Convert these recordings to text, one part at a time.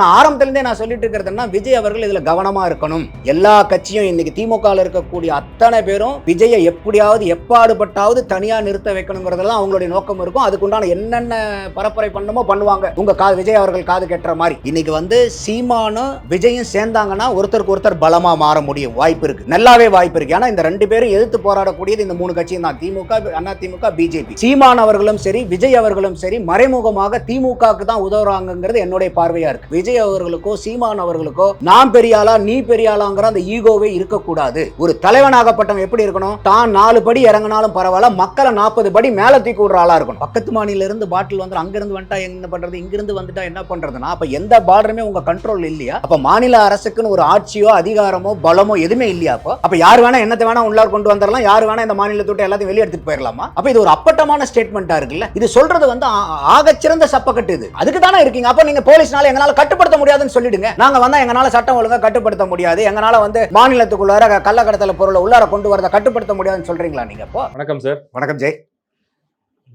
நான் ஆரம்பத்திலிருந்தே நான் சொல்லிட்டு இருக்கிறதுனா விஜய் அவர்கள் இதுல கவனமா இருக்கணும். எல்லா கட்சியும் இன்னைக்கு திமுக இருக்கக்கூடிய அத்தனை பேரும் விஜயை எப்படியாவது எப்பாடுபட்டாவது தனியா நிறுத்த வைக்கணுங்கிறதுல தான் அவங்களுடைய நோக்கம் இருக்கும். அதுக்குண்டான என்னென்ன பரப்புரை பண்ணுமோ பண்ணுவாங்க. உங்க கா விஜய் அவர்கள் காது கெட்டுற மாதிரி. இன்னைக்கு வந்து சீமானும் விஜயும் சேர்ந்தாங்கன்னா ஒருத்தருக்கு ஒருத்தர் பலமா மாற முடியும். வாய்ப்பு இருக்கு. நல்லாவே வாய்ப்பு இருக்கு. ஏன்னா இந்த ரெண்டு பேரும் எதிர்த்து போராடக்கூடியது இந்த மூணு கட்சியும் தான். திமுக அண்ணா திமுக பிஜேபி. சீமான் அவர்களும் சரி விஜய் அவர்களும் சரி மறைமுகமாக திமுகவுக்கு தான் உதவுறாங்கிறது என்னுடைய பார்வையா இருக்கு. விஜய் அவர்களுக்கோ சீமான் அவர்களுக்கோ நான் பெரியாளா நீ பெரியாளாங்கிற அந்த ஈகோவே இருக்கக்கூடாது. ஒரு தலைவனாகப்பட்டவன் எப்படி இருக்கணும்? தான் நாலு படி இறங்கினாலும் பரவாயில்ல மக்களை நாற்பது படி மேல தூக்கி விடுற ஆளா இருக்கணும். பக்கத்து மாநில இருந்து பாட்டில் வந்து அங்கிருந்து வந்துட்டா என்ன பண்றது? இங்கிருந்து வந்துட்டா என்ன பண்றதுன்னா அப்ப எந்த பார்டருமே உங்க கண்ட்ரோல் இல்லையா? அப்ப மாநில அரசுக்குன்னு ஒரு ஆட்சியோ அதிகாரமோ பலமோ எதுவுமே இல்லையா அப்போ? அப்ப யார் வேணா என்னத்தை வேணா உள்ளார் கொண்டு வந்துடலாம் யார் வேணா இந்த மாநிலத்தை விட்டு எல்லாத்தையும் வெளியே எடுத்துட்டு போயிடலாமா அப்ப இது ஒரு அப்பட்டமான ஸ்டேட்மெண்டா இருக்குல்ல? இது சொல்றது வந்து ஆகச்சிறந்த சப்பக்கட்டு இது. அதுக்கு தானே இருக்கீங்க. அப்ப நீங்க போலீஸ்னால எங்களால கட்டு கட்டுப்படுத்த முடியாதுன்னு சொல்லிடுங்க. நாங்க வந்தா எங்களால சட்டம் ஒழுங்கா கட்டுப்படுத்த முடியாது. எங்களால வந்து மாநிலத்துக்குள்ளார கள்ளக்கடத்தல பொருளை உள்ளார கொண்டு வரதை கட்டுப்படுத்த முடியாதுன்னு சொல்றீங்களா நீங்க அப்போ? வணக்கம் சார் வணக்கம் ஜெய்.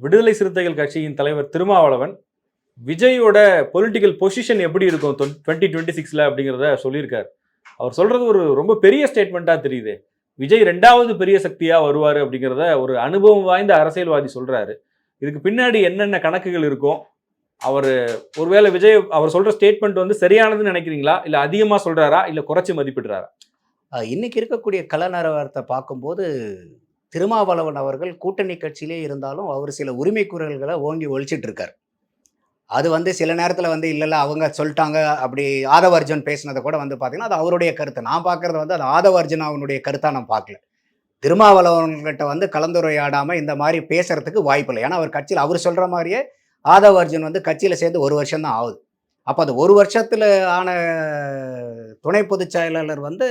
விடுதலை சிறுத்தைகள் கட்சியின் தலைவர் திருமாவளவன் விஜயோட பொலிட்டிக்கல் பொசிஷன் எப்படி இருக்கும் டுவெண்ட்டி டுவெண்ட்டி சிக்ஸ்ல அப்படிங்கிறத சொல்லியிருக்காரு. அவர் சொல்றது ஒரு ரொம்ப பெரிய ஸ்டேட்மெண்ட்டா தெரியுது. விஜய் ரெண்டாவது பெரிய சக்தியா வருவாரு அப்படிங்கிறத ஒரு அனுபவம் வாய்ந்த அரசியல்வாதி சொல்றாரு. இதுக்கு பின்னாடி என்னென்ன கணக்குகள் இருக்கும்? அவர் ஒருவேளை விஜய் அவர் சொல்கிற ஸ்டேட்மெண்ட் வந்து சரியானதுன்னு நினைக்கிறீங்களா? இல்லை அதிகமாக சொல்கிறாரா இல்லை குறைச்சி மதிப்பிடுறாரா? இன்றைக்கி இன்னைக்கு இருக்கக்கூடிய கலநரவரத்தை பார்க்கும்போது திருமாவளவன் அவர்கள் கூட்டணி கட்சியிலே இருந்தாலும் அவர் சில உரிமை குரல்களை ஓங்கி ஒழிச்சிட்டு இருக்கார். அது வந்து சில நேரத்தில் வந்து இல்லைல்ல அவங்க சொல்லிட்டாங்க அப்படி ஆதவர்ஜன் பேசினதை கூட வந்து பார்த்தீங்கன்னா அது அவருடைய கருத்து. நான் பார்க்கறது வந்து அது ஆதவர்ஜன் அவனுடைய கருத்தாக நான் பார்க்கல. திருமாவளவன்கிட்ட வந்து கலந்துரையாடாமல் இந்த மாதிரி பேசுறதுக்கு வாய்ப்பு இல்லை ஏன்னா அவர் கட்சியில் அவர் சொல்கிற மாதிரியே ஆதவர்ஜன் வந்து கட்சியில் சேர்ந்து ஒரு வருஷம் தான் ஆகுது. அப்போ அது ஒரு வருஷத்தில் ஆன துணை பொதுச் செயலாளர் வந்து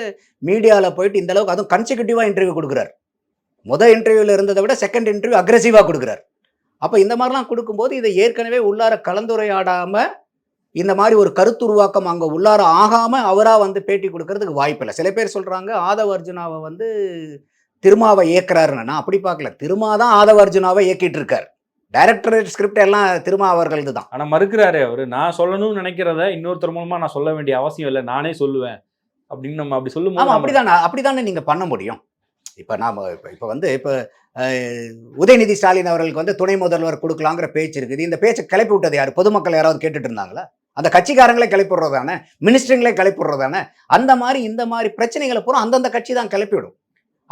மீடியாவில் போயிட்டு இந்த அளவுக்கு அதுவும் கன்சிக்யூட்டிவாக இன்டர்வியூ கொடுக்குறாரு. முதல் இன்டர்வியூவில் இருந்ததை விட செகண்ட் இன்டர்வியூ அக்ரெசிவாக கொடுக்குறாரு. அப்போ இந்த மாதிரிலாம் கொடுக்கும்போது இதை ஏற்கனவே உள்ளார கலந்துரையாடாமல் இந்த மாதிரி ஒரு கருத்துருவாக்கம் அங்கே உள்ளார ஆகாமல் அவராக வந்து பேட்டி கொடுக்கறதுக்கு வாய்ப்பில்லை சில பேர் சொல்கிறாங்க ஆதவ அர்ஜுனாவை வந்து திருமாவை இயக்குறாருன்னு நான் அப்படி பார்க்கல. திருமா தான் ஆதவ அர்ஜுனாவை இயக்கிட்டு இருக்கார். டைரக்டரேட் ஸ்கிரிப்ட் எல்லாம் திருமா அவர்களது தான் ஆனா மறுக்கிறாரு அவரு நான் சொல்லணும்னு நினைக்கிறத இன்னொருத்தர் மூலமா நான் சொல்ல வேண்டிய அவசியம் இல்லை நானே சொல்லுவேன். அப்படின்னு நம்ம அப்படி சொல்லும் ஆமாம் அப்படிதானே? அப்படிதானே நீங்கள் பண்ண முடியும். இப்போ நாம் இப்போ இப்போ வந்து இப்போ உதயநிதி ஸ்டாலின் அவர்களுக்கு வந்து துணை முதல்வர் கொடுக்கலாங்கிற பேச்சு இருக்குது. இந்த பேச்சை கிளப்பி விட்டது யார்? பொதுமக்கள் யாராவது கேட்டுட்டு இருந்தாங்களா அந்த கட்சிக்காரங்களே கிளப்பி விடுறதானே மினிஸ்டருங்களே கிளப்பி விடுறதானே அந்த மாதிரி இந்த மாதிரி பிரச்சனைகளை பூரா அந்தந்த கட்சி தான் கிளப்பி விடும்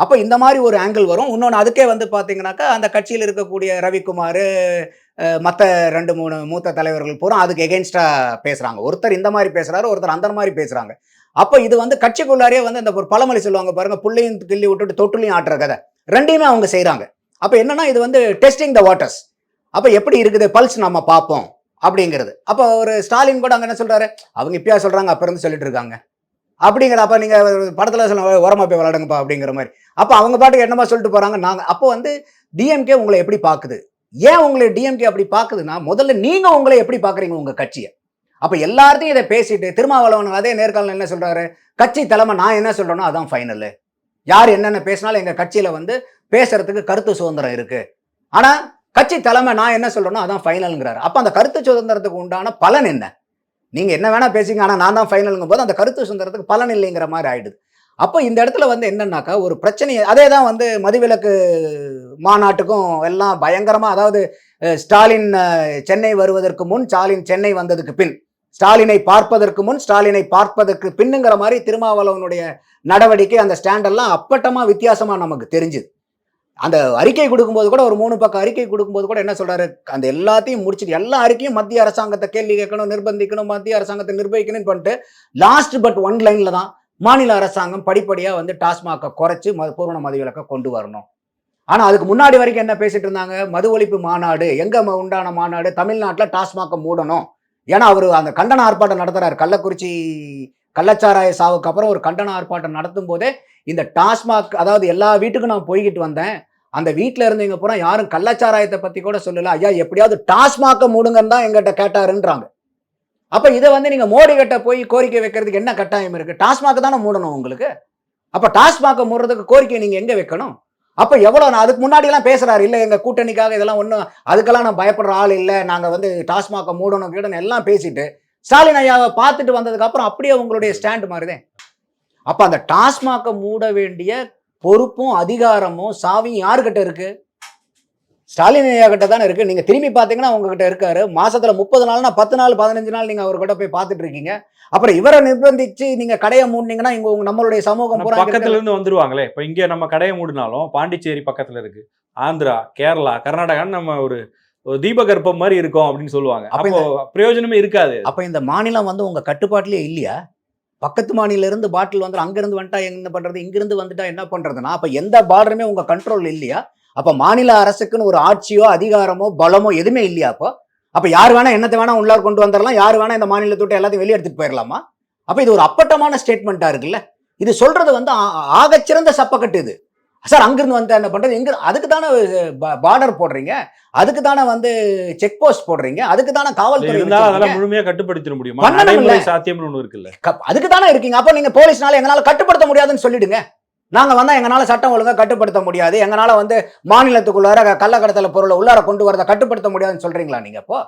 அப்போ இந்த மாதிரி ஒரு ஆங்கிள் வரும். இன்னொன்று அதுக்கே வந்து பார்த்தீங்கன்னாக்கா அந்த கட்சியில் இருக்கக்கூடிய ரவிக்குமார் மற்ற ரெண்டு மூணு மூத்த தலைவர்கள் பூரா அதுக்கு எகென்ஸ்டாக பேசுகிறாங்க ஒருத்தர் இந்த மாதிரி பேசுகிறாரு ஒருத்தர் அந்த மாதிரி பேசுகிறாங்க அப்போ இது வந்து கட்சிக்குள்ளாரே வந்து இந்த ஒரு பழமொழி சொல்லுவாங்க பாருங்கள் புள்ளையும் கிள்ளி விட்டுட்டு தொட்டுலையும் ஆட்டுற கதை. ரெண்டையுமே அவங்க செய்கிறாங்க அப்போ என்னென்னா இது வந்து டெஸ்டிங் த வாட்டர்ஸ் அப்போ எப்படி இருக்குது பல்ஸ் நம்ம பார்ப்போம் அப்படிங்கிறது. அப்போ ஒரு ஸ்டாலின் கூட அங்கே என்ன சொல்கிறாரு அவங்க இப்பயா சொல்கிறாங்க அப்புறம் சொல்லிட்டு இருக்காங்க. அப்படிங்கிறப்ப நீங்கள் நீங்க படத்துல சொல்ல உரமா போய் விளாடுங்கப்பா அப்படிங்கிற மாதிரி. அப்போ அவங்க பாட்டுக்கு என்னமா சொல்லிட்டு போறாங்க? நாங்க அப்போ வந்து டிஎம்கே உங்களை எப்படி பார்க்குது ஏன் உங்களை டிஎம்கே அப்படி பார்க்குதுன்னா முதல்ல நீங்க உங்களை எப்படி பார்க்குறீங்க உங்க கட்சியை? அப்போ எல்லார்த்தையும் இதை பேசிட்டு திருமாவளவன் அதே நேர்காணல் என்ன சொல்றாரு? கட்சி தலைமை நான் என்ன சொல்றேனோ அதான் ஃபைனலு யார் என்னென்ன பேசினாலும் எங்க கட்சியில வந்து பேசுறதுக்கு கருத்து சுதந்திரம் இருக்கு. ஆனா கட்சி தலைமை நான் என்ன சொல்றேனோ அதான் ஃபைனலுங்கிறாரு அப்ப அந்த கருத்து சுதந்திரத்துக்கு உண்டான பலன் என்ன? நீங்கள் என்ன வேணால் பேசிங்க ஆனால் நான் தான் ஃபைனலுங்கும் போது அந்த கருத்து சுந்தரத்துக்கு பலன் இல்லைங்கிற மாதிரி ஆயிடுது. அப்போ இந்த இடத்துல வந்து என்னன்னாக்கா ஒரு பிரச்சனையை அதே தான் வந்து மதுவிலக்கு மாநாட்டுக்கும் எல்லாம் பயங்கரமாக அதாவது ஸ்டாலின் சென்னை வருவதற்கு முன் ஸ்டாலின் சென்னை வந்ததுக்கு பின் ஸ்டாலினை பார்ப்பதற்கு முன் ஸ்டாலினை பார்ப்பதற்கு பின்னுங்கிற மாதிரி திருமாவளவனுடைய நடவடிக்கை அந்த ஸ்டாண்டெல்லாம் அப்பட்டமாக வித்தியாசமாக நமக்கு தெரிஞ்சுது. அந்த அறிக்கை கொடுக்கும்போது கூட ஒரு மூணு பக்கம் அறிக்கை கொடுக்கும்போது கூட என்ன சொல்கிறாரு அந்த எல்லாத்தையும் முடிச்சுட்டு எல்லா அறிக்கையும் மத்திய அரசாங்கத்தை கேள்வி கேட்கணும் நிர்பந்திக்கணும் மத்திய அரசாங்கத்தை நிர்வகிக்கணும்னு பண்ணிட்டு லாஸ்ட் பட் ஒன் லைனில் தான் மாநில அரசாங்கம் படிப்படியாக வந்து டாஸ்மாகை குறைச்சி மது பூர்ண மதுவிலக்கை கொண்டு வரணும். ஆனால் அதுக்கு முன்னாடி வரைக்கும் என்ன பேசிட்டு இருந்தாங்க? மது ஒழிப்பு மாநாடு எங்கே ம- உண்டான மாநாடு தமிழ்நாட்டில் டாஸ்மாகை மூடணும். ஏன்னா அவர் அந்த கண்டன ஆர்ப்பாட்டம் நடத்துறாரு. கள்ளக்குறிச்சி கள்ளச்சாராய சாவுக்கு அப்புறம் ஒரு கண்டன ஆர்ப்பாட்டம் நடத்தும் போதே இந்த டாஸ்மாக் அதாவது எல்லா வீட்டுக்கும் நான் போய்கிட்டு வந்தேன். அந்த வீட்டில் இருந்தவங்க பூரா யாரும் கள்ளச்சாராயத்தை பற்றி கூட சொல்லல. ஐயா எப்படியாவது டாஸ்மாகை மூடுங்கன்னு தான் எங்கிட்ட கேட்டாருன்றாங்க. அப்போ இதை வந்து நீங்கள் மோடி கிட்ட போய் கோரிக்கை வைக்கிறதுக்கு என்ன கட்டாயம் இருக்குது டாஸ்மாக தானே மூடணும் உங்களுக்கு. அப்போ டாஸ்மாக மூடுறதுக்கு கோரிக்கை நீங்கள் எங்கே வைக்கணும்? அப்போ எவ்வளோ நான் அதுக்கு முன்னாடிலாம் பேசுகிறாரு இல்லை எங்கள் கூட்டணிக்காக இதெல்லாம் ஒன்றும் அதுக்கெல்லாம் நான் பயப்படுற ஆள் இல்லை. நாங்கள் வந்து டாஸ்மாக மூடணும் கீடணும் எல்லாம் பேசிட்டு ஸ்டாலின் ஐயாவை பார்த்துட்டு வந்ததுக்கப்புறம் அப்படியே உங்களுடைய ஸ்டாண்ட் மாறுதேன் அப்போ அந்த டாஸ்மாகை மூட வேண்டிய பொறுப்பும் அதிகாரமும் சாவியும் யாருக்கிட்ட இருக்கு? ஸ்டாலின் ஐயா கிட்ட தானே இருக்கு. நீங்க திரும்பி பாத்தீங்கன்னா உங்ககிட்ட இருக்காரு. மாசத்துல முப்பது நாள்னா பத்து நாள் பதினஞ்சு நாள் நீங்க அவர்கிட்ட போய் பார்த்துட்டு இருக்கீங்க. அப்புறம் இவரை நிர்பந்திச்சு நீங்க கடையை மூடினீங்கன்னா இங்க நம்மளுடைய சமூகம் பக்கத்துல இருந்து வந்துருவாங்களே. இப்ப இங்க நம்ம கடையை மூடினாலும் பாண்டிச்சேரி பக்கத்துல இருக்கு. ஆந்திரா கேரளா கர்நாடகான்னு நம்ம ஒரு தீபகற்பம் மாதிரி இருக்கோம் அப்படின்னு சொல்லுவாங்க. அப்ப அப்போ பிரயோஜனமே இருக்காது. அப்ப இந்த மாநிலம் வந்து உங்க கட்டுப்பாட்டிலே இல்லையா? பக்கத்து மாநில இருந்து பாட்டில் வந்துடும் அங்கேருந்து வந்துட்டா என்ன பண்ணுறது இங்கிருந்து வந்துட்டா என்ன பண்ணுறதுன்னா அப்போ எந்த பார்டருமே உங்கள் கண்ட்ரோல் இல்லையா? அப்போ மாநில அரசுக்குன்னு ஒரு ஆட்சியோ அதிகாரமோ பலமோ எதுவுமே இல்லையா அப்போ? அப்போ யார் வேணா என்னத்தை வேணா உள்ளார் கொண்டு வந்துடலாம் யார் வேணா இந்த மாநிலத்தை எல்லாத்தையும் வெளியே எடுத்துட்டு போயிடலாமா அப்போ இது ஒரு அப்பட்டமான ஸ்டேட்மெண்ட்டாக இருக்குல்ல? இது சொல்கிறது வந்து ஆ- ஆகச்சிறந்த சப்பக்கட்டு இது. சார் அங்கிருந்து வந்து என்ன பண்றது? எங்க அதுக்கு தானே பார்டர் போடுறீங்க? அதுக்கு தானே வந்து செக் போஸ்ட் போடுறீங்க? அதுக்கு தானே காவல்துறை. அதெல்லாம் முழுமையா கட்டுப்படுத்திட முடியுமா? சாத்தியம்னு ஒண்ணு இருக்குல்ல. அதுக்கு தானே இருக்கீங்க. அப்போ நீங்க போலீஸ்னால எங்களால கட்டுப்படுத்த முடியாதுன்னு சொல்லிடுங்க. நாங்க வந்தா எங்களால சட்டம் ஒழுங்கா கட்டுப்படுத்த முடியாது. எங்களால வந்து மாநிலத்துக்குள்ளார கள்ளக்கடத்தல பொருளை உள்ளார கொண்டு வரதை கட்டுப்படுத்த முடியாதுன்னு சொல்றீங்களா நீங்க அப்போ?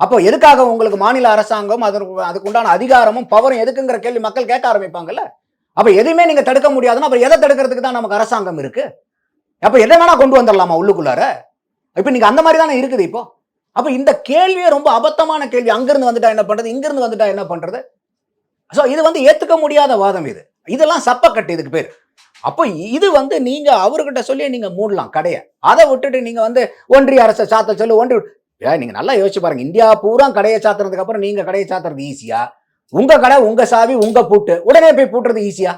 அப்போ எதுக்காக உங்களுக்கு மாநில அரசாங்கம் அதற்கு அதுக்கு உண்டான அதிகாரமும் பவரும் எதுக்குங்கிற கேள்வி மக்கள் கேட்க ஆரம்பிப்பாங்கல்ல? அப்ப எதுவுமே நீங்க தடுக்க முடியாதுன்னா அப்புறம் எதை தடுக்கிறதுக்கு தான் நமக்கு அரசாங்கம் இருக்கு? அப்ப எதை வேணா கொண்டு வந்துடலாமா உள்ளுக்குள்ளார? இப்ப நீங்க அந்த மாதிரி தானே இருக்குது இப்போ? அப்ப இந்த கேள்வியே ரொம்ப அபத்தமான கேள்வி. அங்கிருந்து வந்துட்டா என்ன பண்றது? இங்கிருந்து வந்துட்டா என்ன பண்றது? ஸோ இது வந்து ஏத்துக்க முடியாத வாதம் இது. இதெல்லாம் சப்பக்கட்டு இதுக்கு பேர். அப்போ இது வந்து நீங்க அவர்கிட்ட சொல்லி நீங்க மூடலாம் கடையை. அதை விட்டுட்டு நீங்க வந்து ஒன்றிய அரசை சாத்த சொல்லி ஒன்றிய ஏன் நீங்க நல்லா யோசிச்சு பாருங்க. இந்தியா பூரா கடையை சாத்துறதுக்கு அப்புறம் நீங்க கடையை சாத்துறது ஈஸியா உங்க கடை உங்க சாவி உங்க பூட்டு. உடனே போய் பூட்டுறது ஈஸியா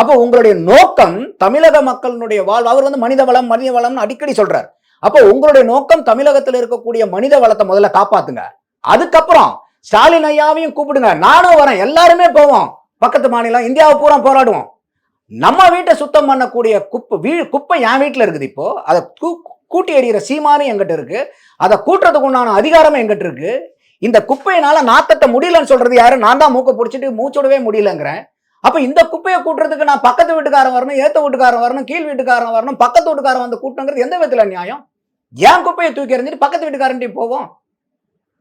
அப்போ உங்களுடைய நோக்கம் தமிழக மக்களினுடைய வாழ்வு. அவர் வந்து மனித வளம் மனித வளம்னு அடிக்கடி சொல்றாரு. அப்போ உங்களுடைய நோக்கம் தமிழகத்தில் இருக்கக்கூடிய மனித வளத்தை முதல்ல காப்பாத்துங்க. அதுக்கப்புறம் ஸ்டாலின் ஐயாவையும் கூப்பிடுங்க. நானும் வரேன். எல்லாருமே போவோம். பக்கத்து மாநிலம் இந்தியாவை பூரா போராடுவோம். நம்ம வீட்டை சுத்தம் பண்ணக்கூடிய குப்பை வீ குப்பை என் வீட்டில் இருக்குது இப்போ. அதை கூட்டி எறிகிற சீமானும் எங்கிட்ட இருக்கு. அதை கூட்டுறதுக்கு உண்டான அதிகாரமும் எங்கிட்ட இருக்கு. இந்த குப்பையினால நாத்தட்ட முடியலன்னு சொல்றது யாரு? நான் தான் மூக்க பிடிச்சிட்டு மூச்சுடவே முடியலங்கிறேன். அப்ப இந்த குப்பையை கூட்டுறதுக்கு நான் பக்கத்து வீட்டுக்காரன் வரணும் ஏத்த வீட்டுக்காரன் வரணும் கீழ் வீட்டுக்காரன் வரணும் பக்கத்து வீட்டுக்காரன் வந்து கூட்டங்கிறது எந்த விதத்துல நியாயம்? ஏன் குப்பையை தூக்கி எறிஞ்சிட்டு பக்கத்து வீட்டுக்காரன்ட்டையும் போவோம்?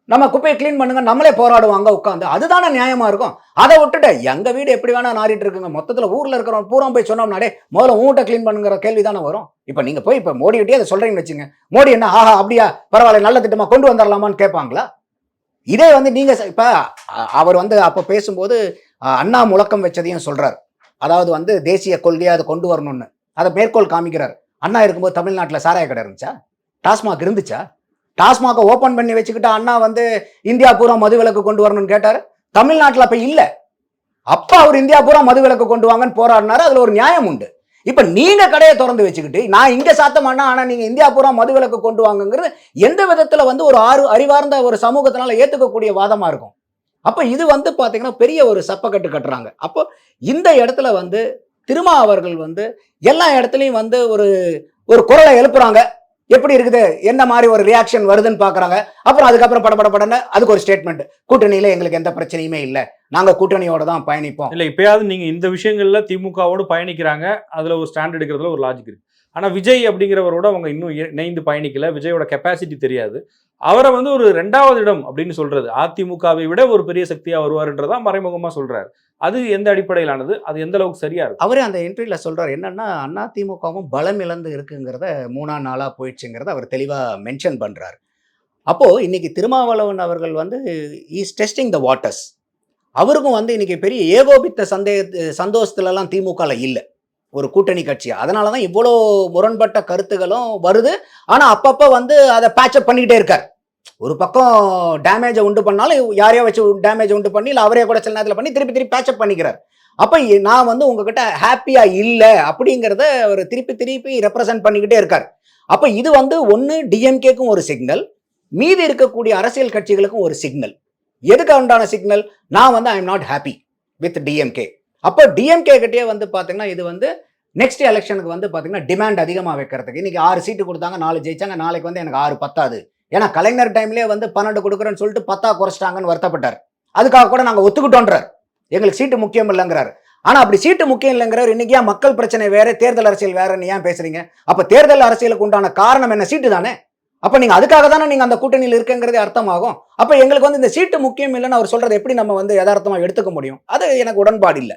நம்ம குப்பையை க்ளீன் பண்ணுங்க நம்மளே போராடுவோம் உட்காந்து அதுதானே நியாயமா இருக்கும். அதை விட்டுட்டு எங்க வீடு எப்படி வேணா நாரிட்டு இருக்குங்க. மொத்தத்துல ஊர்ல இருக்கிறவங்க பூரா போய் சொன்னோம்னாடே முதல்ல ஊட்ட க்ளீன் பண்ணுங்கிற கேள்வி தானே வரும். இப்ப நீங்க போய் இப்ப மோடி விட்டே அதை சொல்றீங்கன்னு வச்சுங்க மோடி என்ன ஆஹா அப்படியா பரவாயில்ல நல்ல திட்டமா கொண்டு வந்துடலாமான்னு கேட்பாங்களா? இதே வந்து நீங்க இப்ப அவர் வந்து அப்ப பேசும்போது அண்ணா முழக்கம் வச்சதையும் சொல்றார். அதாவது வந்து தேசிய கொள்கையை அதை கொண்டு வரணும்னு. அதை மேற்கோள் காமிக்கிறார். அண்ணா இருக்கும்போது தமிழ்நாட்டில் சாராய கடை இருந்துச்சா? டாஸ்மாக் இருந்துச்சா? டாஸ்மாக ஓபன் பண்ணி வச்சுக்கிட்டு அண்ணா வந்து இந்தியா பூரா மதுவிலக்கு கொண்டு வரணும்னு கேட்டார். தமிழ்நாட்டில் அப்ப இல்லை. அப்ப அவர் இந்தியா பூரா மதுவிலக்கு கொண்டு வாங்கன்னு போராடினாரு. அதுல ஒரு நியாயம் உண்டு. இப்போ நீங்கள் கடையை திறந்து வச்சுக்கிட்டு நான் இங்கே சாத்த மாட்டேன் நீங்கள் இந்தியா பூரா மதுவிலக்கு கொண்டு வாங்கங்கிறது எந்த விதத்தில் வந்து ஒரு ஆறு அறிவார்ந்த ஒரு சமூகத்தினால ஏற்றுக்கக்கூடிய வாதமாக இருக்கும். அப்போ இது வந்து பார்த்தீங்கன்னா பெரிய ஒரு சப்பக்கட்டு கட்டுறாங்க. அப்போ இந்த இடத்துல வந்து திருமா அவர்கள் வந்து எல்லா இடத்துலையும் வந்து ஒரு ஒரு குரலை எழுப்புறாங்க. எப்படி இருக்குது? என்ன மாதிரி ஒரு ரியாக்ஷன் வருதுன்னு பாக்குறாங்க அப்புறம் அதுக்கப்புறம் படபட படன்னு அதுக்கு ஒரு ஸ்டேட்மெண்ட் கூட்டணியில எங்களுக்கு எந்த பிரச்சனையுமே இல்லை. நாங்க கூட்டணியோட தான் பயணிப்போம். இல்ல இப்பயாவது நீங்க இந்த விஷயங்கள்ல திமுகவோடு பயணிக்கிறாங்க. அதுல ஒரு ஸ்டாண்ட் எடுக்கிறதுல ஒரு லாஜிக் இருக்கு. ஆனா விஜய் அப்படிங்கிறவரோட அவங்க இன்னும் இணைந்து பயணிக்கல. விஜயோட கெப்பாசிட்டி தெரியாது. அவரை வந்து ஒரு ரெண்டாவது இடம் அப்படின்னு சொல்றது. அதிமுகவை விட ஒரு பெரிய சக்தியா வருவாருன்றதா மறைமுகமா சொல்றாரு. அது எந்த அடிப்படையிலானது? அது எந்த அளவுக்கு சரியா இருக்கு? அவரே அந்த இன்டர்வியூல சொல்றாரு. என்னன்னா அதிமுகவும் பலம் இழந்து இருக்குங்கிறத மூணா நாளா போயிடுச்சுங்கிறத அவர் தெளிவா மென்ஷன் பண்றாரு. அப்போ இன்னைக்கு திருமாவளவன் அவர்கள் வந்து இஸ் டெஸ்டிங் த வாட்டர்ஸ் அவருக்கும் வந்து இன்னைக்கு பெரிய ஏகோபித்த சந்தேக சந்தோஷத்துலலாம் திமுகவில் இல்லை. ஒரு கூட்டணி கட்சி அதனால தான் இவ்வளோ முரண்பட்ட கருத்துகளும் வருது. ஆனால் அப்பப்போ வந்து அதை பேட்சப் பண்ணிக்கிட்டே இருக்கார். ஒரு பக்கம் டேமேஜை உண்டு பண்ணாலும் யாரையோ வச்சு டேமேஜ் உண்டு பண்ணி இல்லை அவரே கூட சில நேரத்தில் பண்ணி திருப்பி திருப்பி பேட்சப் பண்ணிக்கிறார். அப்போ நான் வந்து உங்ககிட்ட ஹாப்பியாக இல்லை அப்படிங்கிறத அவர் திருப்பி திருப்பி ரெப்ரசன்ட் பண்ணிக்கிட்டே இருக்கார். அப்போ இது வந்து ஒன்று டிஎம்கேக்கும் ஒரு சிக்னல் மீதி இருக்கக்கூடிய அரசியல் கட்சிகளுக்கும் ஒரு சிக்னல் எதுக்கு உண்டான சிக்னல் நான் வந்து I am not happy with DMK அப்போ டிஎம்கே கிட்டே வந்து பார்த்தீங்கன்னா இது வந்து நெக்ஸ்ட் எலெக்ஷனுக்கு வந்து பார்த்தீங்கன்னா டிமாண்ட் அதிகமாக வைக்கிறதுக்கு. இன்றைக்கி ஆறு சீட்டு கொடுத்தாங்க நாலு ஜெயிச்சாங்க நாளைக்கு வந்து எனக்கு ஆறு பத்தாது. ஏன்னா கலைஞர் டைம்லேயே வந்து பன்னெண்டு கொடுக்குறேன்னு சொல்லிட்டு பத்தா குறைச்சிட்டாங்கன்னு வருத்தப்பட்டார். அதுக்காக கூட நாங்கள் ஒத்துக்கிட்டோன்றார். எங்களுக்கு சீட்டு முக்கியம் இல்லைங்கிறார். ஆனால் அப்படி சீட்டு முக்கியம் இல்லைங்கிறவர் இன்னைக்கு ஏன் மக்கள் பிரச்சனை வேறு தேர்தல் அரசியல் வேறுன்னு ஏன் பேசுகிறீங்க அப்போ தேர்தல் அரசியலுக்கு உண்டான காரணம் என்ன? சீட்டு தானே. அப்போ நீங்கள் அதுக்காக தானே நீங்கள் அந்த கூட்டணியில் இருக்குங்கிறதே அர்த்தமாகும். அப்போ எங்களுக்கு வந்து இந்த சீட்டு முக்கியம் இல்லைன்னு அவர் சொல்கிறது எப்படி நம்ம வந்து யதார்த்தமாக எடுத்துக்க முடியும்? அது எனக்கு உடன்பாடு இல்லை.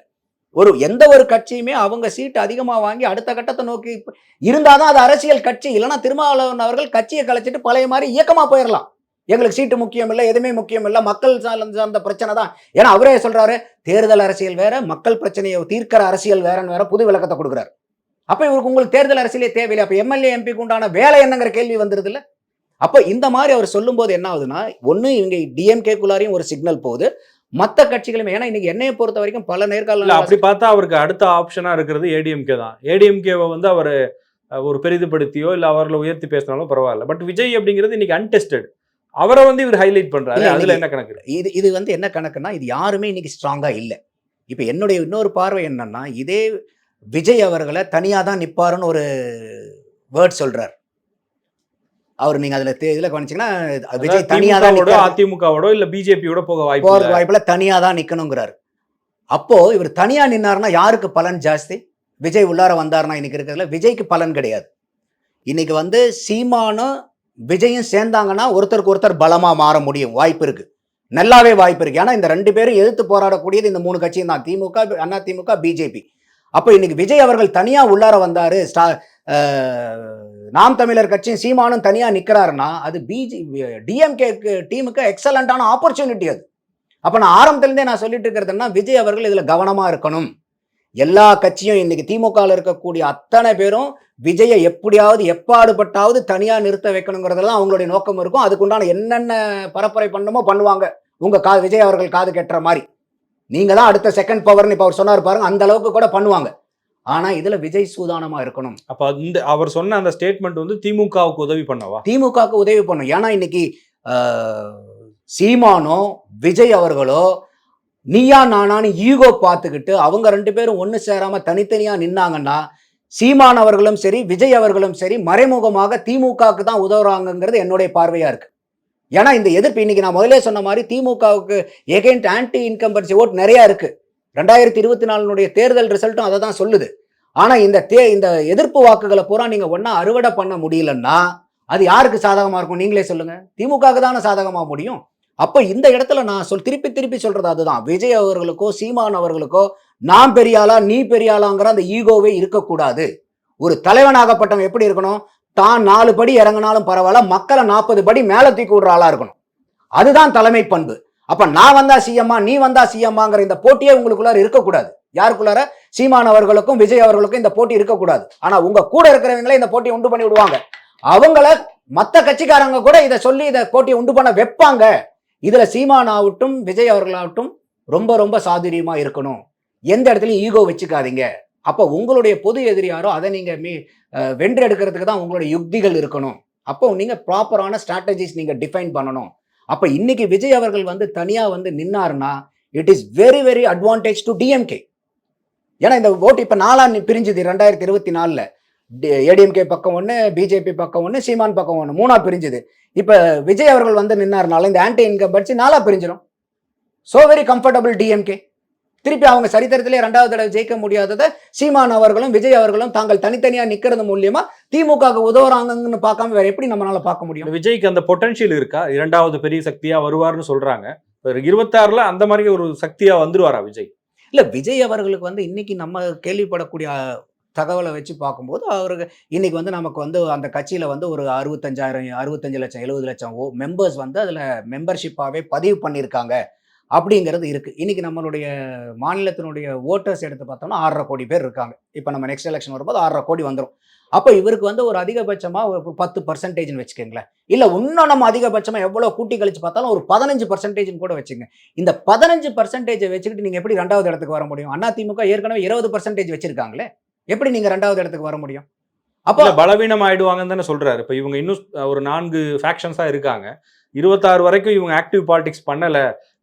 ஒரு எந்த ஒரு கட்சியுமே அவங்க சீட்டு அதிகமாக வாங்கி அடுத்த கட்டத்தை நோக்கி இப்ப- இருந்தாதான் அது அரசியல் கட்சி. இல்லைன்னா திருமாவளவன் அவர்கள் கட்சியை கலைச்சிட்டு பழைய மாதிரி இயக்கமா போயிடலாம் எங்களுக்கு சீட்டு முக்கியம் இல்லை எதுவுமே முக்கியம் இல்லை மக்கள் சார்ந்த சார்ந்த பிரச்சனை தான். ஏன்னா அவரே சொல்றாரு தேர்தல் அரசியல் வேற மக்கள் பிரச்சனையை தீர்க்கிற அரசியல் வேறன்னு வேற புது விளக்கத்தை கொடுக்குறாரு. அப்போ இவருக்கு உங்களுக்கு தேர்தல் அரசியலே தேவையில்லை. அப்போ எம்எல்ஏ எம்பிக்கு உண்டான வேலை என்னங்கிற கேள்வி வந்துருது இல்ல? அப்போ இந்த மாதிரி அவர் சொல்லும்போது என்ன ஆகுதுன்னா ஒண்ணு இவங்க டிஎம்கேக்குள்ளாரையும் ஒரு சிக்னல் போகுது. மத்த கட்சிகளுமே ஏன்னா இன்னைக்கு என்னைய பொறுத்த வரைக்கும் பல இல்ல நேர்காணல அப்படி பார்த்தா அவருக்கு அடுத்த ஆப்ஷனா இருக்கிறது ஏடிஎம்கே தான். ஏடிஎம்கேவை வந்து அவர் ஒரு பெரிதுபடுத்தியோ இல்ல அவர்களை உயர்த்தி பேசினாலும் பரவாயில்ல. பட் விஜய் அப்படிங்கிறது இன்னைக்கு அன்டெஸ்டட் அவரை வந்து இவர் ஹைலைட் பண்றாரு. அதுல என்ன கணக்கு? இது இது வந்து என்ன கணக்குன்னா இது யாருமே இன்னைக்கு ஸ்ட்ராங்கா இல்லை. இப்போ என்னுடைய இன்னொரு பார்வை என்னன்னா இதே விஜய் அவர்களை தனியாக தான் நிப்பாருன்னு ஒரு வேர்ட் சொல்றார். அவர் நீங்க அதுல இதுல கவனிச்சீங்கன்னா விஜய் தனியாக தான். அதிமுகவோட இல்ல பிஜேபியோட போக வாய்ப்பு இல்ல. வாய்ப்புல தனியா தான் நிக்கணுங்கிறாரு. அப்போ இவர் தனியா நின்னாருன்னா யாருக்கு பலன் ஜாஸ்தி? விஜய் உள்ளார வந்தாருன்னா இன்னைக்கு இருக்கிறதுல விஜய்க்கு பலன் கிடையாது. இன்னைக்கு வந்து சீமானும் விஜயும் சேர்ந்தாங்கன்னா ஒருத்தருக்கு ஒருத்தர் பலமா மாற முடியும். வாய்ப்பு இருக்கு. நல்லாவே வாய்ப்பு இருக்கு. ஏன்னா இந்த ரெண்டு பேரும் எதிர்த்து போராடக்கூடியது இந்த மூணு கட்சியும் தான். திமுக அண்ணா திமுக பிஜேபி அப்போ இன்னைக்கு விஜய் அவர்கள் தனியா உள்ளார வந்தாரு ஸ்டா நாம் தமிழர் கட்சியும் சீமானும் தனியாக நிற்கிறாருன்னா அது பிஜி டிஎம்கே டீமுக்கு எக்ஸலண்டான ஆப்பர்ச்சுனிட்டி அது. அப்போ நான் ஆரம்பத்துலேருந்தே நான் சொல்லிட்டு இருக்கிறதுனா விஜய் அவர்கள் இதில் கவனமாக இருக்கணும். எல்லா கட்சியும் இன்னைக்கு திமுகவில் இருக்கக்கூடிய அத்தனை பேரும் விஜயை எப்படியாவது எப்பாடுபட்டாவது தனியாக நிறுத்த வைக்கணுங்கிறதெல்லாம் அவங்களுடைய நோக்கம் இருக்கும். அதுக்குண்டான என்னென்ன பரப்புரை பண்ணணுமோ பண்ணுவாங்க. உங்கள் கா விஜய் அவர்கள் காது கெட்டுற மாதிரி. நீங்கள் தான் அடுத்த செகண்ட் பவர்னு இப்போ அவர் சொன்னார் பாருங்க அந்த அளவுக்கு கூட பண்ணுவாங்க. ஆனா இதுல விஜய் சூதானமா இருக்கணும். அப்ப இந்த அவர் சொன்ன அந்த ஸ்டேட்மெண்ட் வந்து திமுகவுக்கு உதவி பண்ணவா? திமுகவுக்கு உதவி பண்ணும் ஏன்னா இன்னைக்கு சீமானோ விஜய் அவர்களோ நீயா நானான்னு ஈகோ பார்த்துக்கிட்டு அவங்க ரெண்டு பேரும் ஒன்று சேராம தனித்தனியா நின்னாங்கன்னா சீமான் அவர்களும் சரி விஜய் அவர்களும் சரி மறைமுகமாக திமுகவுக்கு தான் உதவுறாங்கங்கிறது என்னுடைய பார்வையா இருக்கு. ஏன்னா இந்த எதிர்ப்பு இன்னைக்கு நான் முதல்ல சொன்ன மாதிரி திமுகவுக்கு எகெயின்ட் ஆன்டி இன்கம்பன்சி ஓட் நிறைய இருக்கு. ரெண்டாயிரத்தி இருபத்தி நாலுனுடைய தேர்தல் ரிசல்ட்டும் அதை தான் சொல்லுது. ஆனால் இந்த தே இந்த எதிர்ப்பு வாக்குகளை பூரா நீங்கள் ஒன்றா அறுவடை பண்ண முடியலன்னா அது யாருக்கு சாதகமாக இருக்கும்? நீங்களே சொல்லுங்கள் திமுகவுக்கு தானே சாதகமாக முடியும்? அப்போ இந்த இடத்துல நான் சொல் திருப்பி திருப்பி சொல்கிறது அதுதான். விஜய் அவர்களுக்கோ சீமான் அவர்களுக்கோ நான் பெரியாளா நீ பெரியாளாங்கிற அந்த ஈகோவே இருக்கக்கூடாது. ஒரு தலைவனாகப்பட்டவன் எப்படி இருக்கணும்? தான் நாலு படி இறங்கினாலும் பரவாயில்ல மக்களை நாற்பது படி மேலே தூக்கி விடுற ஆளாக இருக்கணும். அதுதான் தலைமை பண்பு. அப்ப நான் வந்தா சிஎம்மா நீ வந்தா சிஎம்மாங்கிற இந்த போட்டியே உங்களுக்குள்ளார இருக்கக்கூடாது. யாருக்குள்ளார? சீமான் அவர்களுக்கும் விஜய் அவர்களுக்கும் இந்த போட்டி இருக்கக்கூடாது. ஆனா உங்க கூட இருக்கிறவங்களே இந்த போட்டியை உண்டு பண்ணி விடுவாங்க. அவங்கள மற்ற கட்சிக்காரங்க கூட இதை சொல்லி இதை போட்டியை உண்டு பண்ண வைப்பாங்க. இதுல சீமான் ஆகட்டும் விஜய் அவர்களாகட்டும் ரொம்ப ரொம்ப சாதுரியமா இருக்கணும். எந்த இடத்துலையும் ஈகோ வச்சுக்காதீங்க. அப்போ உங்களுடைய பொது எதிரியாரோ அதை நீங்கள் மீ வென்று எடுக்கிறதுக்கு தான் உங்களுடைய யுக்திகள் இருக்கணும். அப்போ நீங்கள் ப்ராப்பரான ஸ்ட்ராட்டஜிஸ் நீங்கள் டிஃபைன் பண்ணணும். அப்ப இன்னைக்கு விஜய் அவர்கள் வந்து தனியா வந்து நின்னாருன்னா it is very very advantage to DMK ஏன்னா இந்த ஓட்டு இப்ப நாலாம் பிரிஞ்சுது ரெண்டாயிரத்தி இருபத்தி நாலுல. ஏடிஎம்கே பக்கம் ஒன்று பிஜேபி பக்கம் ஒன்று சீமான் பக்கம் ஒன்று மூணா பிரிஞ்சுது. இப்போ விஜய் அவர்கள் வந்து நின்னாருனால இந்த ஆன்டி இன்கம் படிச்சு நாலாக பிரிஞ்சிடும் ஸோ வெரி கம்ஃபர்டபுள் டிஎம்கே திருப்பி அவங்க சரித்திரத்திலே ரெண்டாவது தடவை ஜெயிக்க முடியாததை சீமான் அவர்களும் விஜய் அவர்களும் தாங்கள் தனித்தனியா நிக்கிறது மூலியமா திமுகவுக்கு உதவுறாங்கன்னு பார்க்காம வேற எப்படி நம்மளால பார்க்க முடியும்? விஜய்க்கு அந்த பொட்டன்ஷியல் இருக்கா? இரண்டாவது பெரிய சக்தியா வருவார்னு சொல்றாங்க. இருபத்தாறுல அந்த மாதிரி ஒரு சக்தியா வந்துருவாரா விஜய்? இல்ல விஜய் அவர்களுக்கு வந்து இன்னைக்கு நம்ம கேள்விப்படக்கூடிய தகவலை வச்சு பார்க்கும்போது அவருக்கு இன்னைக்கு வந்து நமக்கு வந்து அந்த கட்சியில வந்து ஒரு அறுபத்தஞ்சாயிரம் அறுபத்தஞ்சு லட்சம் எழுபது லட்சம் ஓ மெம்பர்ஸ் வந்து அதுல மெம்பர்ஷிப்பாவே பதிவு பண்ணியிருக்காங்க. அப்படிங்கிறது இருக்குது இன்றைக்கி நம்மளுடைய மாநிலத்தினுடைய ஓட்டர்ஸ் எடுத்து பார்த்தோம்னா ஆறரை கோடி பேர் இருக்காங்க. இப்போ நம்ம நெக்ஸ்ட் எலெக்ஷன் வரும்போது ஆறரை கோடி வந்துடும் அப்போ இவருக்கு வந்து ஒரு அதிகபட்சமாக ஒரு பத்து பர்சன்டேஜ்னு வச்சுக்கோங்களேன். இல்லை இன்னும் நம்ம அதிகபட்சமாக எவ்வளோ கூட்டி கழிச்சு பார்த்தாலும் ஒரு பதினஞ்சு பர்சன்டேஜ்னு கூட வச்சுங்க. இந்த பதினஞ்சு பர்சன்டேஜை வச்சுக்கிட்டு நீங்கள் எப்படி ரெண்டாவது இடத்துக்கு வர முடியும்? அண்ணா திமுக ஏற்கனவே இருபது பர்சன்டேஜ் வச்சிருக்காங்களே. எப்படி நீங்கள் ரெண்டாவது இடத்துக்கு வர முடியும்? அப்போ பலவீனம் ஆயிடுவாங்கன்னு தானே சொல்றாரு. இப்போ இவங்க இன்னும் ஒரு நான்கு ஃபேக்ஷன்ஸா இருக்காங்க. இருபத்தாறு வரைக்கும் இவங்க ஆக்டிவ் பாலிடிக்ஸ் பண்ணல.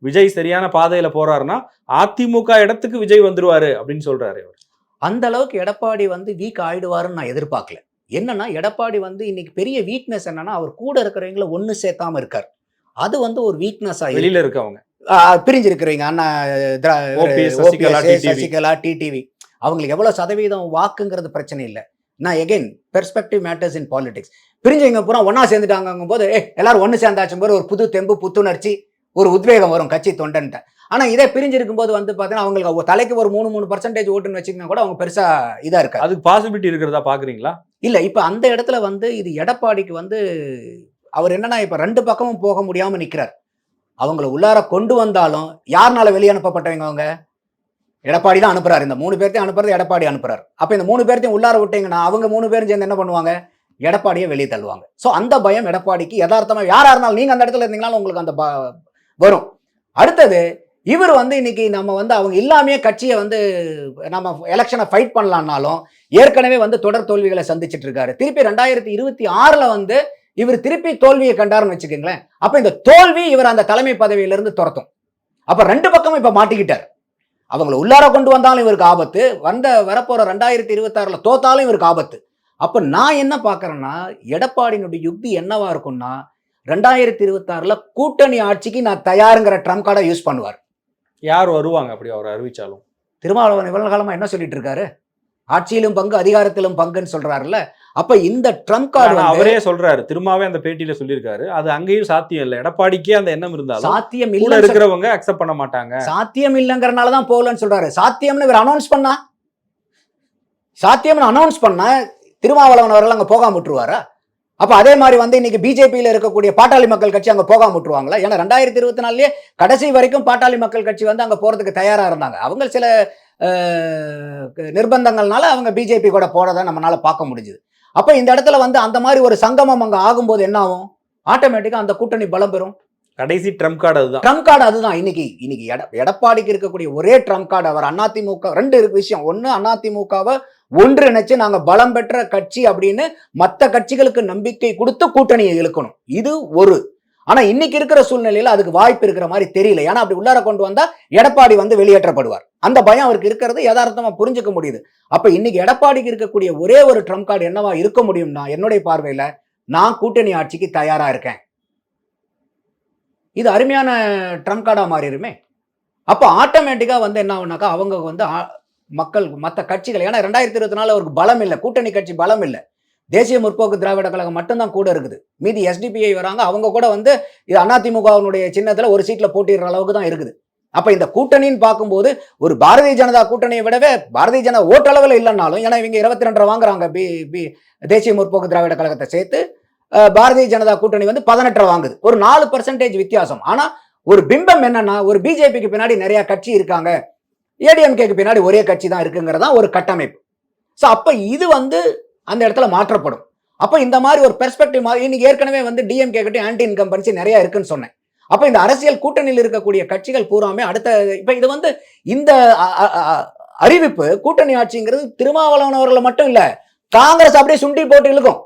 விஜய் சரியான பாதையில போறாருன்னா அதிமுக இடத்துக்கு விஜய் வந்துருவாரு அப்படின்னு சொல்றாரு அவர். அந்த அளவுக்கு எடப்பாடி வந்து வீக் ஆயிடுவாருன்னு நான் எதிர்பார்க்கல. என்னன்னா எடப்பாடி வந்து இன்னைக்கு பெரிய வீக்னஸ் என்னன்னா அவர் கூட இருக்கிறவங்கள ஒண்ணு சேர்த்தாம இருக்கார். அது வந்து ஒரு வீக்னஸ் ஆகி வெளியில இருக்கவங்க. பிரிஞ்சிருக்கிறவங்க அண்ணா சசிகலா, டிடிவி அவங்களுக்கு எவ்வளவு சதவீதம் வாக்குங்கிறது பிரச்சனை இல்லை. நான் again perspective matters in politics பிரிஞ்சவங்க பூரா ஒண்ணா சேர்ந்துட்டாங்கும் போது ஏ எல்லாரும் ஒன்று சேர்ந்தாச்சும் போது ஒரு புது தெம்பு புத்துணர்ச்சி. ஒரு உத்வேகம் வரும் கட்சி தொண்டன்ட்ட. ஆனா இதே பிரிஞ்சிருக்கும் போது வந்து பார்த்தீங்கன்னா அவங்களுக்கு ஒரு தலைக்கு ஒரு மூணு மூணு பர்சன்டேஜ் ஓட்டுன்னு வச்சுக்கினா கூட அவங்க பெருசா இதா இருக்காது. அதுக்கு பாசிபிலிட்டி இருக்கிறதா பாக்குறீங்களா? இல்ல இப்ப அந்த இடத்துல வந்து இது எடப்பாடிக்கு வந்து அவர் என்னன்னா இப்ப ரெண்டு பக்கமும் போக முடியாம நிக்கிறார். அவங்கள உள்ளார கொண்டு வந்தாலும் யாருனால வெளியே அனுப்பப்பட்டவங்க அவங்க? எடப்பாடி தான் அனுப்புறாரு. இந்த மூணு பேர்த்தையும் அனுப்புறது எடப்பாடி அனுப்புறாரு. அப்ப இந்த மூணு பேர்த்தையும் உள்ளார விட்டீங்கன்னா அவங்க மூணு பேரும் சேர்ந்து என்ன பண்ணுவாங்க? எடப்பாடியை வெளியே தள்ளுவாங்க. ஸோ அந்த பயம் எடப்பாடிக்கு யதார்த்தமா யாரா இருந்தாலும் நீங்க அந்த இடத்துல இருந்தீங்கனாலும் உங்களுக்கு அந்த ப- வரும். அடுத்தது இவர் வந்து இன்னைக்கு நம்ம வந்து அவங்க இல்லாமையே கட்சியை வந்து நம்ம எலெக்ஷனை ஃபைட் பண்ணலான்னாலும் ஏற்கனவே வந்து தொடர் தோல்விகளை சந்திச்சுட்டு இருக்காரு. திருப்பி ரெண்டாயிரத்தி இருபத்தி ஆறில் வந்து இவர் திருப்பி தோல்வியை கண்டாருன்னு வச்சுக்கோங்களேன். அப்போ இந்த தோல்வி இவர் அந்த தலைமை பதவியிலிருந்து துரத்தும். அப்போ ரெண்டு பக்கமும் இப்போ மாட்டிக்கிட்டார். அவங்கள உள்ளார கொண்டு வந்தாலும் இவருக்கு ஆபத்து. வந்த வரப்போகிற ரெண்டாயிரத்தி இருபத்தாறில் தோத்தாலும் இவருக்கு ஆபத்து. அப்போ நான் என்ன பார்க்குறேன்னா எடப்பாடியினுடைய யுக்தி என்னவா இருக்கும்னா ரெண்டாயிரத்தி இருபத்தாறுல கூட்டணி ஆட்சிக்கு நான் தயாருங்கிற ட்ரம்ப் கார்டை யூஸ் பண்ணுவார். யார் வருவாங்க அப்படி அவர் அறிவிச்சாலும்? திருமாவளவன் இவ்வளவு காலமா என்ன சொல்லிட்டு இருக்காரு? ஆட்சியிலும் பங்கு அதிகாரத்திலும் பங்குன்னு சொல்றாருல்ல. அப்ப இந்த ட்ரம்ப் கார்டு அவரே சொல்றாரு. திருமாவே அந்த பேட்டியில சொல்லியிருக்காரு. அது அங்கேயும் சாத்தியம் இல்லை. எடப்பாடிக்கே அந்த எண்ணம் இருந்தாலும் சாத்தியம் இல்ல இருக்கிறவங்க அக்செப்ட் பண்ண மாட்டாங்க. சாத்தியம் இல்லைங்கிறனால தான் போகலன்னு சொல்றாரு. சாத்தியம்னு இவர் அனௌன்ஸ் பண்ணா? சாத்தியம்னு அனௌன்ஸ் பண்ணா திருமாவளவன் அவர்கள் அங்க போகாம விட்டுருவாரா? அப்ப அதே மாதிரி வந்து இன்னைக்கு பிஜேபியில இருக்கக்கூடிய பாட்டாளி மக்கள் கட்சி அங்க போகாம விட்டுருவாங்களா? ஏன்னா ரெண்டாயிரத்தி இருபத்தி நாலுலயே கடைசி வரைக்கும் பாட்டாளி மக்கள் கட்சி வந்து அங்க போறதுக்கு தயாரா இருந்தாங்க. அவங்க சில நிர்பந்தங்கள்னால அவங்க பிஜேபி கூட போறதை நம்மளால பார்க்க முடிஞ்சுது. அப்ப இந்த இடத்துல வந்து அந்த மாதிரி ஒரு சங்கமம் அங்க ஆகும்போது என்ன ஆகும்? ஆட்டோமேட்டிக்கா அந்த கூட்டணி பலம் பெறும். கடைசி ட்ரம்ப் கார்டு அதுதான். ட்ரம்ப் கார்டு அதுதான். இன்னைக்கு இன்னைக்கு எட எடப்பாடிக்கு இருக்கக்கூடிய ஒரே ட்ரம்ப் கார்டு. அவர் அதிமுக ரெண்டு விஷயம். ஒன்னு அதிமுகவை ஒன்றிணைச்சு நாங்க பலம் பெற்ற கட்சி அப்படின்னு மற்ற கட்சிகளுக்கு நம்பிக்கை கொடுத்து கூட்டணியை இழுக்கணும். இது ஒரு. ஆனா இன்னைக்கு இருக்கிற சூழ்நிலையில அதுக்கு வாய்ப்பு இருக்கிற மாதிரி தெரியல. ஏன்னா அப்படி உள்ளார கொண்டு வந்தா எடப்பாடி வந்து வெளியேற்றப்படுவார். அந்த பயம் அவருக்கு இருக்கிறது யதார்த்தமா புரிஞ்சுக்க முடியுது. அப்ப இன்னைக்கு எடப்பாடிக்கு இருக்கக்கூடிய ஒரே ஒரு ட்ரம்ப் கார்டு என்னவா இருக்க முடியும்னா என்னுடைய பார்வையில நான் கூட்டணி ஆட்சிக்கு தயாரா இருக்கேன். இது அருமையான ட்ரம்ப் கார்டா மாறிடுமே. அப்போ ஆட்டோமேட்டிக்காக வந்து என்ன ஆகுனாக்கா அவங்க வந்து ஆ- மக்கள் மற்ற கட்சிகள். ஏன்னா ரெண்டாயிரத்தி இருபத்தி நாலு அவருக்கு பலம் இல்லை. கூட்டணி கட்சி பலம் இல்லை. தேசிய முற்போக்கு திராவிட கழகம் மட்டும்தான் கூட இருக்குது. மீதி எஸ்டிபிஐ வராங்க. அவங்க கூட வந்து இது அதிமுகவினுடைய சின்னத்தில் ஒரு சீட்டில் போட்டிடுற அளவுக்கு தான் இருக்குது. அப்போ இந்த கூட்டணின்னு பார்க்கும்போது ஒரு பாரதிய ஜனதா கூட்டணியை விடவே பாரதிய ஜனதா ஓட்டளவில் இல்லைன்னாலும் ஏன்னா இவங்க இருபத்தி ரெண்டரை வாங்குறாங்க. பி பி தேசிய முற்போக்கு திராவிட கழகத்தை சேர்த்து பாரதிய ஜனதா கூட்டணி வந்து பதினெட்டரை வாங்குது. ஒரு நாலு பர்சன்டேஜ் வித்தியாசம். ஆனால் ஒரு பிம்பம் என்னன்னா ஒரு பிஜேபிக்கு பின்னாடி நிறைய கட்சி இருக்காங்க. ஏடிஎம்கேக்கு பின்னாடி ஒரே கட்சி தான் இருக்குங்கிறதா ஒரு கட்டமைப்பு. ஸோ அப்போ இது வந்து அந்த இடத்துல மாற்றப்படும். அப்போ இந்த மாதிரி ஒரு பெர்ஸ்பெக்டிவ் மாதிரி இன்னைக்கு ஏற்கனவே வந்து டிஎம்கே கிட்ட ஆன்டி இன்கம்பன்சி நிறைய இருக்குன்னு சொன்னேன். அப்போ இந்த அரசியல் கூட்டணியில் இருக்கக்கூடிய கட்சிகள் பூராமே அடுத்த இப்போ இது வந்து இந்த அறிவிப்பு கூட்டணி ஆட்சிங்கிறது திருமாவளவன் அவர்களை மட்டும் இல்லை காங்கிரஸ் அப்படியே சுண்டி போட்டு இழுக்கும்.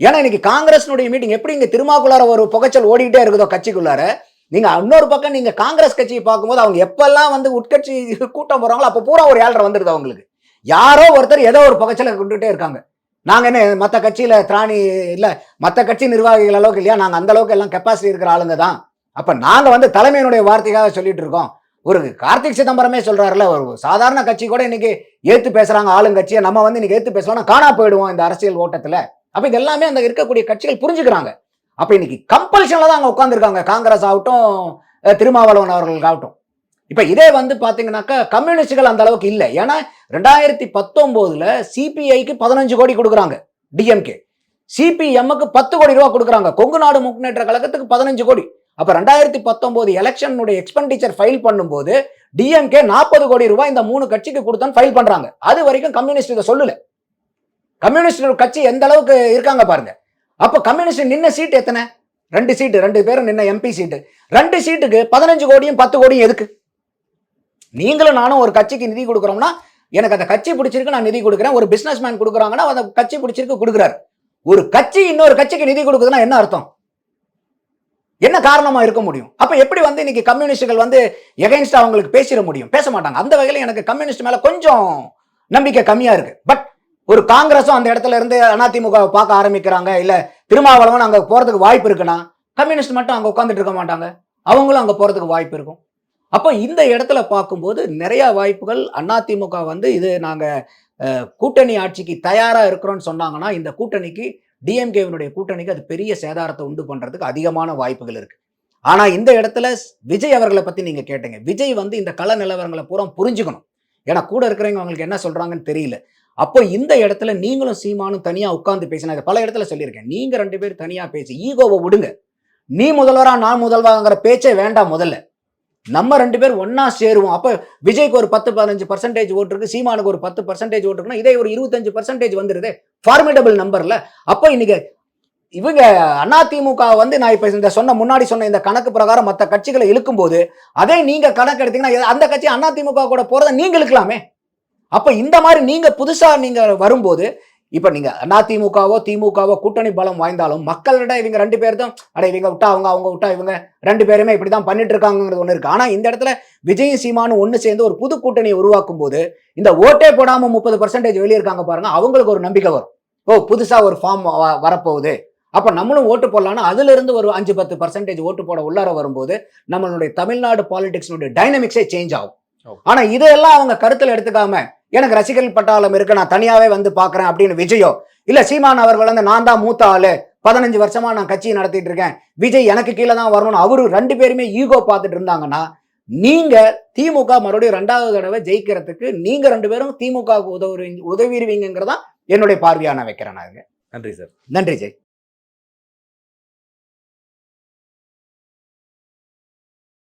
ஏன்னா இன்னைக்கு காங்கிரஸ்னுடைய மீட்டிங் எப்படி இங்க திருமாக்குள்ளார ஒரு புகைச்சல் ஓடிக்கிட்டே இருக்குதோ கட்சிக்குள்ளார நீங்கள் இன்னொரு பக்கம் நீங்கள் காங்கிரஸ் கட்சியை பார்க்கும்போது அவங்க எப்பெல்லாம் வந்து உட்கட்சி கூட்டம் போகிறாங்களோ அப்போ பூரா ஒரு ஏழரை வந்துடுது அவங்களுக்கு. யாரோ ஒருத்தர் ஏதோ ஒரு புகைச்சலை கொண்டுகிட்டே இருக்காங்க. நாங்கள் என்ன மற்ற கட்சியில் திராணி இல்லை மற்ற கட்சி நிர்வாகிகள் அளவுக்கு இல்லையா? நாங்கள் அந்த அளவுக்கு எல்லாம் கெப்பாசிட்டி இருக்கிற ஆளுங்க தான். அப்போ நாங்கள் வந்து தலைமையினுடைய வார்த்தைக்காக சொல்லிட்டு இருக்கோம். ஒரு கார்த்திக் சிதம்பரமே சொல்கிறாருல ஒரு சாதாரண கட்சி கூட இன்னைக்கு ஏற்று பேசுகிறாங்க ஆளுங்கட்சியை. நம்ம வந்து இன்னைக்கு ஏற்று பேசலாம் காணா போயிடுவோம் இந்த அரசியல் ஓட்டத்தில். அப்போ இது எல்லாமே அந்த இருக்கக்கூடிய கட்சிகள் புரிஞ்சுக்கிறாங்க. அப்ப இன்னைக்கு கம்பல்ஷன்ல தான் அங்க உட்காந்துருக்காங்க காங்கிரஸ் ஆகட்டும் திருமாவளவன் அவர்களுக்காகட்டும் இப்ப இதே வந்து பாத்தீங்கன்னாக்கா கம்யூனிஸ்டுகள் அந்த அளவுக்கு இல்லை. ஏன்னா ரெண்டாயிரத்தி பத்தொன்பதுல சிபிஐக்கு பதினஞ்சு கோடி கொடுக்குறாங்க டிஎம்கே சிபிஎம்முக்கு பத்து கோடி ரூபா கொடுக்குறாங்க. கொங்கு நாடு முன்னேற்ற கழகத்துக்கு பதினஞ்சு கோடி. அப்ப ரெண்டாயிரத்தி பத்தொன்பது எலெக்ஷனுடைய எக்ஸ்பெண்டிச்சர் ஃபைல் பண்ணும்போது டிஎம்கே நாற்பது கோடி ரூபாய் இந்த மூணு கட்சிக்கு கொடுத்தான்னு ஃபைல் பண்றாங்க. அது வரைக்கும் கம்யூனிஸ்ட் இதை சொல்லல. கம்யூனிஸ்ட் கட்சி எந்த அளவுக்கு இருக்காங்க பாருங்க. அப்போ கம்யூனிஸ்ட் நின்ன சீட் எத்தனை? ரெண்டு சீட்டு ரெண்டு பேரும் நின்ன எம்பி சீட்டு ரெண்டு சீட்டுக்கு பதினஞ்சு கோடியும் பத்து கோடியும் எதுக்கு? நீங்களும் நானும் ஒரு கட்சிக்கு நிதி கொடுக்குறோம்னா எனக்கு அந்த கட்சி பிடிச்சிருக்கு நான் நிதி கொடுக்குறேன். ஒரு பிஸ்னஸ் மேன் கொடுக்குறாங்கன்னா அந்த கட்சி பிடிச்சிருக்கு கொடுக்குறாரு. ஒரு கட்சி இன்னொரு கட்சிக்கு நிதி கொடுக்குதுன்னா என்ன அர்த்தம்? என்ன காரணமா இருக்க முடியும்? அப்ப எப்படி வந்து இன்னைக்கு கம்யூனிஸ்டுகள் வந்து எகைன்ஸ்ட் அவங்களுக்கு பேசிட முடியும்? பேச மாட்டாங்க. அந்த வகையில் எனக்கு கம்யூனிஸ்ட் மேல கொஞ்சம் நம்பிக்கை கம்மியா இருக்கு. பட் ஒரு காங்கிரஸும் அந்த இடத்துல இருந்து அதிமுகவை பார்க்க ஆரம்பிக்கிறாங்க. இல்ல திருமாவளவன் அங்க போறதுக்கு வாய்ப்பு இருக்குன்னா கம்யூனிஸ்ட் மட்டும் அங்க உட்காந்துட்டு இருக்க மாட்டாங்க. அவங்களும் அங்க போறதுக்கு வாய்ப்பு இருக்கும். அப்போ இந்த இடத்துல பார்க்கும்போது நிறைய வாய்ப்புகள் அதிமுக வந்து இது நாங்க கூட்டணி ஆட்சிக்கு தயாரா இருக்கிறோம்னு சொன்னாங்கன்னா இந்த கூட்டணிக்கு டிஎம்கேவினுடைய கூட்டணிக்கு அது பெரிய சேதாரத்தை உண்டு பண்றதுக்கு அதிகமான வாய்ப்புகள் இருக்கு. ஆனா இந்த இடத்துல விஜய் அவர்களை பத்தி நீங்க கேட்டீங்க. விஜய் வந்து இந்த கள நிலவரங்களை பூரா புரிஞ்சுக்கணும். ஏன்னா கூட இருக்கிறவங்க அவங்களுக்கு என்ன சொல்றாங்கன்னு தெரியல. அப்போ இந்த இடத்துல நீங்களும் சீமானும் தனியாக உட்காந்து பேசினா பல இடத்துல சொல்லியிருக்கேன். நீங்கள் ரெண்டு பேரும் தனியாக பேசி ஈகோவை விடுங்க. நீ முதல்வரா நான் முதல்வராங்கிற பேச்சே வேண்டாம் முதல்ல. நம்ம ரெண்டு பேர் ஒன்னா சேருவோம். அப்ப விஜய்க்கு ஒரு பத்து பதினஞ்சு பர்சன்டேஜ் ஓட்டு இருக்கு சீமானுக்கு ஒரு பத்து பர்சன்டேஜ் ஓட்டு இருக்குன்னா இதே ஒரு இருபத்தஞ்சு பர்சன்டேஜ் வந்துருது. ஃபார்மிடபிள் நம்பர்ல அப்ப இன்னைக்கு இவங்க அதிமுக வந்து நான் இப்ப இந்த சொன்ன முன்னாடி சொன்ன இந்த கணக்கு பிரகாரம் மற்ற கட்சிகளை இழுக்கும் போது அதே நீங்க கணக்கு எடுத்தீங்கன்னா அந்த கட்சி அதிமுக கூட போறதை நீங்க இழுக்கலாமே. அப்போ இந்த மாதிரி நீங்கள் புதுசாக நீங்கள் வரும்போது இப்போ நீங்கள் அதிமுகவோ திமுகவோ கூட்டணி பலம் வாய்ந்தாலும் மக்களிட இவங்க ரெண்டு பேர் தான் அட இவங்க விட்டா அவங்க அவங்க விட்டா இவங்க ரெண்டு பேருமே இப்படிதான் பண்ணிட்டு இருக்காங்கிறது ஒன்று இருக்குது ஆனால் இந்த இடத்துல விஜயும் சீமானும் ஒன்று சேர்ந்து ஒரு புது கூட்டணியை உருவாக்கும் போது இந்த ஓட்டே போடாமல் முப்பது பர்சன்டேஜ் வெளியே இருக்காங்க பாருங்க அவங்களுக்கு ஒரு நம்பிக்கை வரும். ஓ புதுசாக ஒரு ஃபார்ம் வரப்போகுது. அப்போ நம்மளும் ஓட்டு போடலாம்னா அதுலேருந்து ஒரு அஞ்சு பத்து பர்சன்டேஜ் ஓட்டு போட உள்ளார வரும்போது நம்மளுடைய தமிழ்நாடு பாலிடிக்ஸ்னுடைய டைனமிக்ஸே சேஞ்ச் ஆகும். ஆனா இதெல்லாம் அவங்க கருத்துல எடுத்துக்காம எனக்கு ரசிகர்கள் பட்டாளம் இருக்கு நான் தனியாவே வந்து பாக்குறேன் அப்படின்னு விஜயோ இல்ல சீமான் அவர்கள் வந்து நான் தான் மூத்த ஆளு பதினஞ்சு வருஷமா நான் கட்சியை நடத்திட்டு இருக்கேன் விஜய் எனக்கு கீழே தான் வரணும்னு அவரு ரெண்டு பேருமே ஈகோ பார்த்துட்டு இருந்தாங்கன்னா நீங்க திமுக மறுபடியும் ரெண்டாவது தடவை ஜெயிக்கிறதுக்கு நீங்க ரெண்டு பேரும் திமுக உதவுவீங்க உதவிடுவீங்கிறதா என்னுடைய பார்வையா நான் வைக்கிறேன் நான். நன்றி சார். நன்றி ஜெய்.